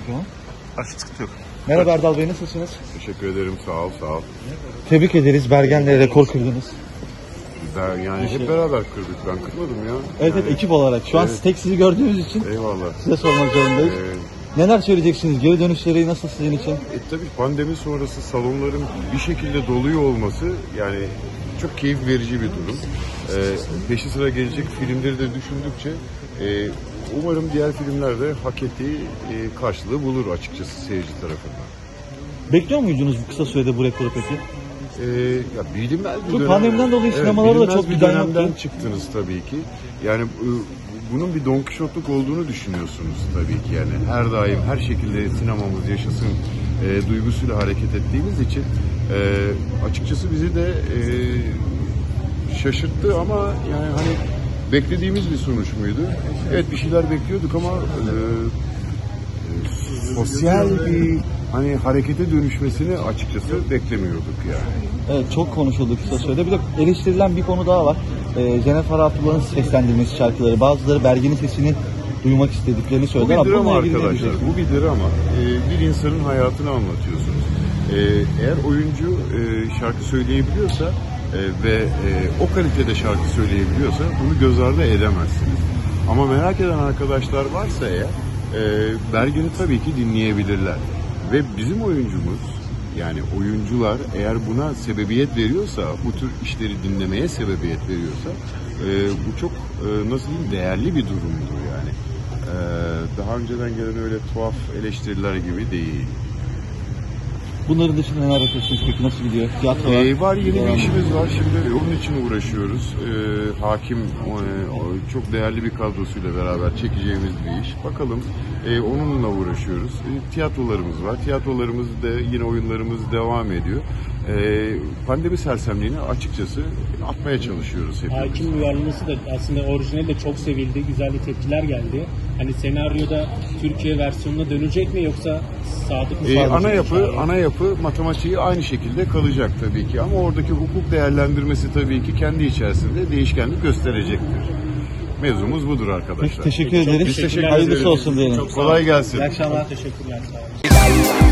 mikrofon. Aç sıkıntı yok. Merhaba Erdal Bey nasılsınız? Teşekkür ederim sağ ol sağ ol. Tebrik ederiz. Bergen'le rekor kırdınız. Ben yani hep beraber kırdık ben kırmadım ya. Evet, evet ekip olarak. Şu an Evet. tek sizi gördüğümüz için Eyvallah. size sormak zorundayız. Ee, Neler söyleyeceksiniz? Geri dönüşleri nasıl sizin için? e, tabii pandemi sonrası salonların bir şekilde doluyor olması yani çok keyif verici bir durum. Ee, peşi sıra gelecek filmleri de düşündükçe e, umarım diğer filmler de hak ettiği e, karşılığı bulur açıkçası seyirci tarafından. Bekliyor muydunuz bu kısa sürede bu rekoru peki? Ee, ya bilinmez bir dönem. pandemiden dolayı sinemalara da bilinmez çok bir giden dönemden çıktınız tabii ki. Yani e, bunun bir Don Kişotluk olduğunu düşünüyorsunuz tabii ki. Yani her daim her şekilde sinemamız yaşasın e, duygusuyla hareket ettiğimiz için e, açıkçası bizi de e, şaşırttı ama yani hani beklediğimiz bir sonuç muydu? Evet bir şeyler bekliyorduk ama e, e, sosyal bir hani harekete dönüşmesini açıkçası beklemiyorduk yani. Evet çok konuşuldu kısa sürede. Bir de eleştirilen bir konu daha var. Ee, Cenef Araplı'nın seslendirmesi şarkıları. Bazıları Bergen'in sesini duymak istediklerini Bu söyledi. bir drama bununla ilgili arkadaşlar. Bu bir drama. Ee, bir insanın hayatını anlatıyorsunuz. Ee, eğer oyuncu e, şarkı söyleyebiliyorsa e, ve e, o kalitede şarkı söyleyebiliyorsa bunu göz ardı edemezsiniz. Ama merak eden arkadaşlar varsa eğer e, Bergen'i tabii ki dinleyebilirler. Ve bizim oyuncumuz yani oyuncular eğer buna sebebiyet veriyorsa, bu tür işleri dinlemeye sebebiyet veriyorsa e, bu çok e, nasıl diyeyim değerli bir durumdur yani. Ee, daha önceden gelen öyle tuhaf eleştiriler gibi değil. Bunların dışında neler yapıyorsunuz peki? Nasıl gidiyor? Tiyatro Ee, var yeni bir işimiz var şimdi onun için uğraşıyoruz. Ee, hakim e, çok değerli bir kadrosuyla beraber çekeceğimiz bir iş. Bakalım e, onunla uğraşıyoruz. E, tiyatrolarımız var. Tiyatrolarımız da yine oyunlarımız devam ediyor. E, pandemi sersemliğini açıkçası atmaya çalışıyoruz hepimiz. Hakim uyarlaması da aslında orijinali de çok sevildi. Güzel de tepkiler geldi hani senaryoda Türkiye versiyonuna dönecek mi yoksa sadık mı ee, ana yapı yani? ana yapı matematiği aynı şekilde kalacak tabii ki ama oradaki hukuk değerlendirmesi tabii ki kendi içerisinde değişkenlik gösterecektir. Mevzumuz budur arkadaşlar. Biz teşekkür Peki, ederiz. Biz teşekkür Hayırlısı olsun diyelim. Çok kolay gelsin. İyi akşamlar. Çok teşekkürler. Sağ olun.